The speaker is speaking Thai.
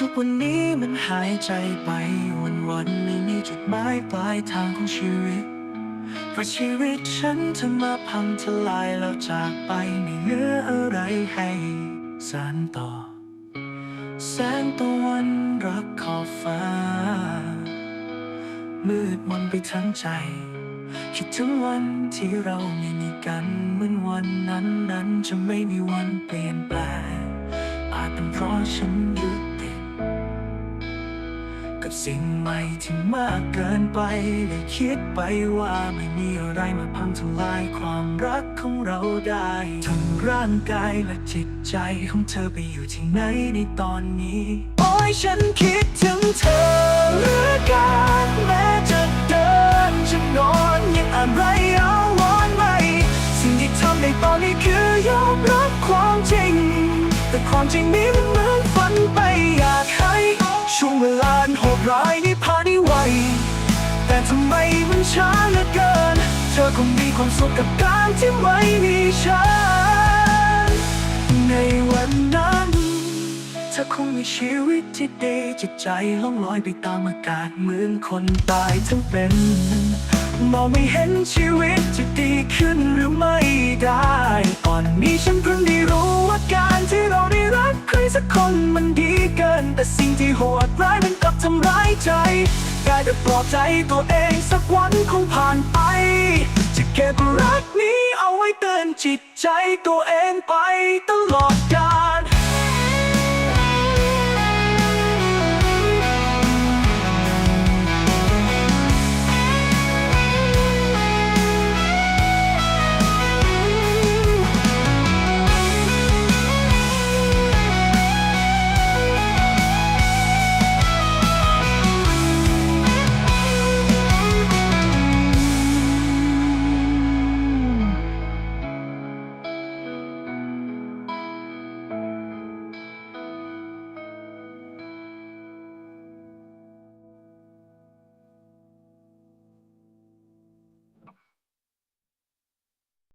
ทุกวันนี้มันหายใจไปวันวันๆไม่มีจุดหมายปลายทางของชีวิตเพราะชีวิตฉันเธอมาพังทลายแล้วจากไปไม่เหลืออะไรให้สานต่อ แสงตะวันรักขอบฟ้า มืดมนไปทั้งใจ คิดถึงวันที่เราไม่มีกันเหมือนวันนั้นนั้นจะไม่มีวันเปลี่ยนแปลงอาจเป็นเพราะฉันยึดติด กับสิ่งใหม่ที่มากเกินไปเลยคิดไปว่าไม่มีอะไรมาพังทลายความรักของเราได้ทั้งร่างกายและจิตใจของเธอไปอยู่ที่ไหนในตอนนี้ โอ้ยฉันคิดถึงเธอเหลือเการแม้จะเดินจะนอนยังอะไรเอาวอนไม่ สิ่งที่ทำในตอนนี้คือยอมรับความจริง แต่ความจริงนี้มันเหมือนฝันไปอยากให้ช่วงเวลา ความสุขกับการที่ไม่มีฉัน ในวันนั้น เธอคงมีชีวิตที่ดีจิตใจล่องลอยไปตามอากาศเหมือนคนตายทั้งเป็นมองไม่เห็นชีวิตจะดีขึ้นหรือไม่ได้ตอนนี้ฉันเพิ่งได้รู้ว่าการที่เราได้รักใครสักคนมันดีเกิน แต่สิ่งที่โหดร้ายมันกลับทำร้ายใจกลายเป็นปลอบใจตัวเองสักวันคงผ่านไป บรักนี้เอาไว้เตือนจิตใจตัวเองไปตลอดกาล